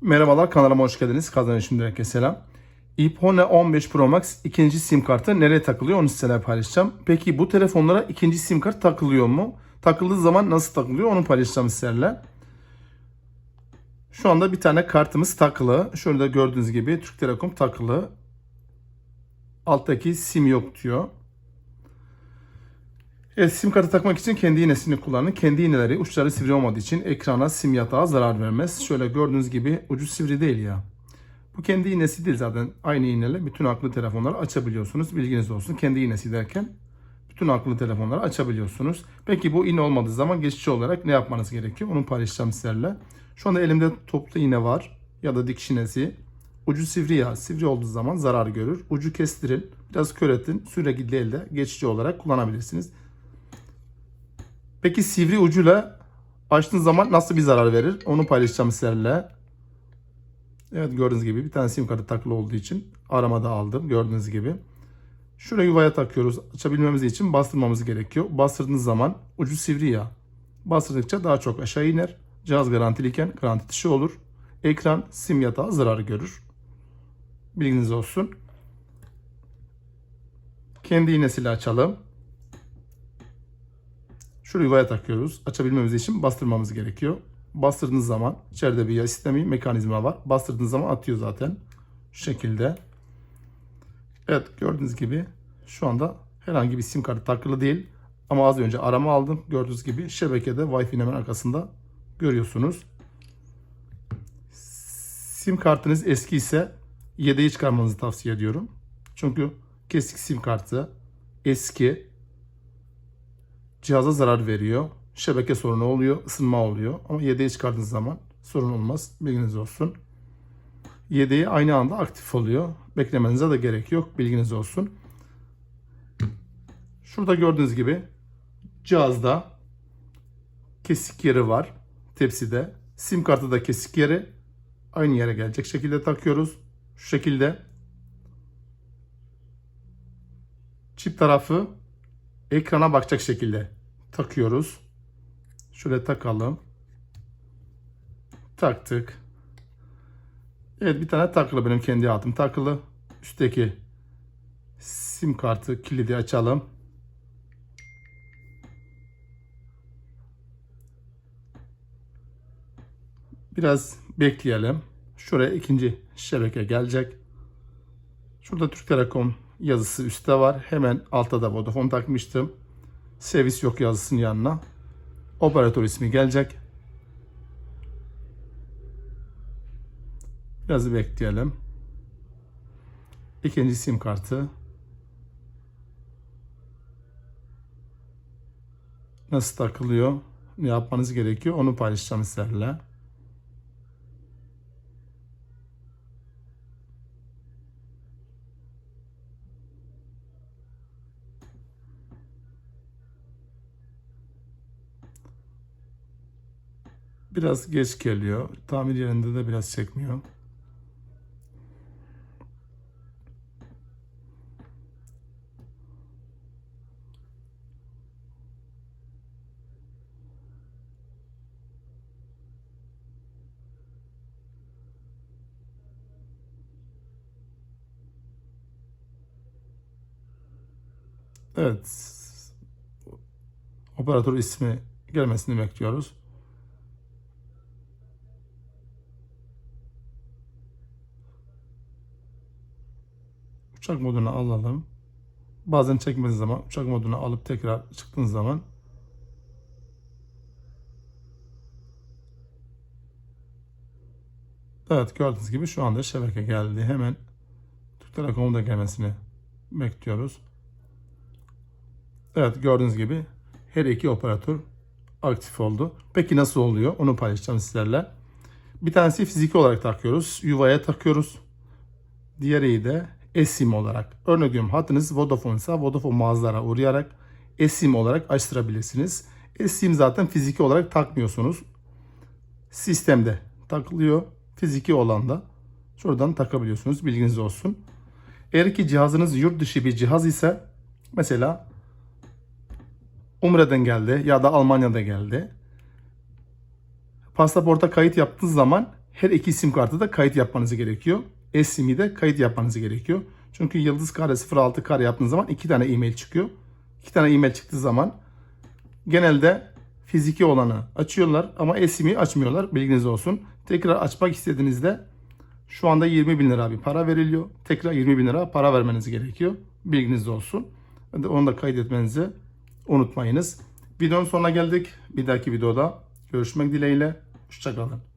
Merhabalar kanalıma hoş geldiniz. Kazanışım herkese selam. iPhone 15 Pro Max ikinci sim kartı nereye takılıyor onu sizlerle paylaşacağım. Peki bu telefonlara ikinci sim kart takılıyor mu? Takıldığı zaman nasıl takılıyor onu paylaşacağım sizlerle. Şu anda bir tane kartımız takılı. Şöyle gördüğünüz gibi Türk Telekom takılı. Alttaki sim yok diyor. Evet, sim kartı takmak için kendi iğnesini kullanın. Kendi iğneleri uçları sivri olmadığı için ekrana sim yatağı zarar vermez. Şöyle gördüğünüz gibi ucu sivri değil ya. Bu kendi iğnesi değil zaten. Aynı iğneyle bütün akıllı telefonları açabiliyorsunuz. Bilginiz olsun. Kendi iğnesi derken bütün akıllı telefonları açabiliyorsunuz. Peki bu iğne olmadığı zaman geçici olarak ne yapmanız gerekiyor? Onu paylaşacağım sizlerle. Şu anda elimde toplu iğne var ya da dikiş iğnesi. Ucu sivri ya. Sivri olduğu zaman zarar görür. Ucu kestirin. Biraz köretin. Sürekli değil de geçici olarak kullanabilirsiniz. Peki sivri ucuyla açtığın zaman nasıl bir zarar verir? Onu paylaşacağım sizlerle. Evet gördüğünüz gibi bir tane sim kartı takılı olduğu için aramada aldım gördüğünüz gibi. Şuraya yuvaya takıyoruz. Açabilmemiz için bastırmamız gerekiyor. Bastırdığınız zaman ucu sivri ya. Bastırdıkça daha çok aşağı iner. Cihaz garantiliyken garanti dışı olur. Ekran sim yatağı zarar görür. Bilginiz olsun. Kendi iğnesiyle açalım. Şu yuvaya takıyoruz. Açabilmemiz için bastırmamız gerekiyor. Bastırdığınız zaman içeride bir sistemi mekanizma var. Bastırdığınız zaman atıyor zaten. Şu şekilde. Evet gördüğünüz gibi şu anda herhangi bir sim kartı takılı değil. Ama az önce arama aldım. Gördüğünüz gibi şebekede Wi-Fi'nin hemen arkasında görüyorsunuz. Sim kartınız eski ise yedeği çıkarmanızı tavsiye ediyorum. Çünkü kesik sim kartı eski cihaza zarar veriyor. Şebeke sorunu oluyor, ısınma oluyor. Ama yedeği çıkardığınız zaman sorun olmaz. Bilginiz olsun. Yedeği aynı anda aktif oluyor. Beklemenize de gerek yok. Bilginiz olsun. Şurada gördüğünüz gibi cihazda kesik yeri var. Tepside. Sim kartı da kesik yeri. Aynı yere gelecek şekilde takıyoruz. Şu şekilde. Çift tarafı ekrana bakacak şekilde takıyoruz. Şöyle takalım. Taktık. Evet bir tane takılı benim kendi altım takılı. Üstteki sim kartı kilidi açalım. Biraz bekleyelim. Şuraya ikinci şebeke gelecek. Şurada Türk Telekom yazısı üstte var. Hemen altta da Vodafone takmıştım. Servis yok yazısının yanına. Operatör ismi gelecek. Biraz bekleyelim. İkinci sim kartı. Nasıl takılıyor? Ne yapmanız gerekiyor? Onu paylaşacağım sizlerle. Biraz geç geliyor. Tamir yerinde de biraz çekmiyor. Evet. Operatör ismi gelmesini bekliyoruz. Uçak moduna alalım. Bazen çekmediğiniz zaman uçak moduna alıp tekrar çıktığınız zaman Evet gördüğünüz gibi şu anda şebeke geldi. Hemen Türk Telekom'un da gelmesini bekliyoruz. Evet gördüğünüz gibi her iki operatör aktif oldu. Peki nasıl oluyor? Onu paylaşacağım sizlerle. Bir tanesi fiziki olarak takıyoruz. Yuvaya takıyoruz. Diğeri de eSIM olarak. Örnek veriyorum hattınız Vodafone ise Vodafone mağazalara uğrayarak eSIM olarak açtırabilirsiniz. eSIM zaten fiziki olarak takmıyorsunuz. Sistemde takılıyor. Fiziki olan da şuradan takabiliyorsunuz. Bilginiz olsun. Eğer ki cihazınız yurt dışı bir cihaz ise mesela Umre'den geldi ya da Almanya'da geldi. Pasaporta kayıt yaptığınız zaman her iki sim kartı da kayıt yapmanız gerekiyor. S-SIM'i de kayıt yapmanız gerekiyor. Çünkü yıldız kare 06 kare yaptığınız zaman iki tane e-mail çıkıyor. İki tane e-mail çıktığı zaman genelde fiziki olanı açıyorlar ama e-SIM'i açmıyorlar. Bilginiz olsun. Tekrar açmak istediğinizde şu anda 20 bin lira bir para veriliyor. Tekrar 20 bin lira para vermeniz gerekiyor. Bilginiz olsun. Onu da kaydetmenizi unutmayınız. Videonun sonuna geldik. Bir dahaki videoda görüşmek dileğiyle. Hoşçakalın.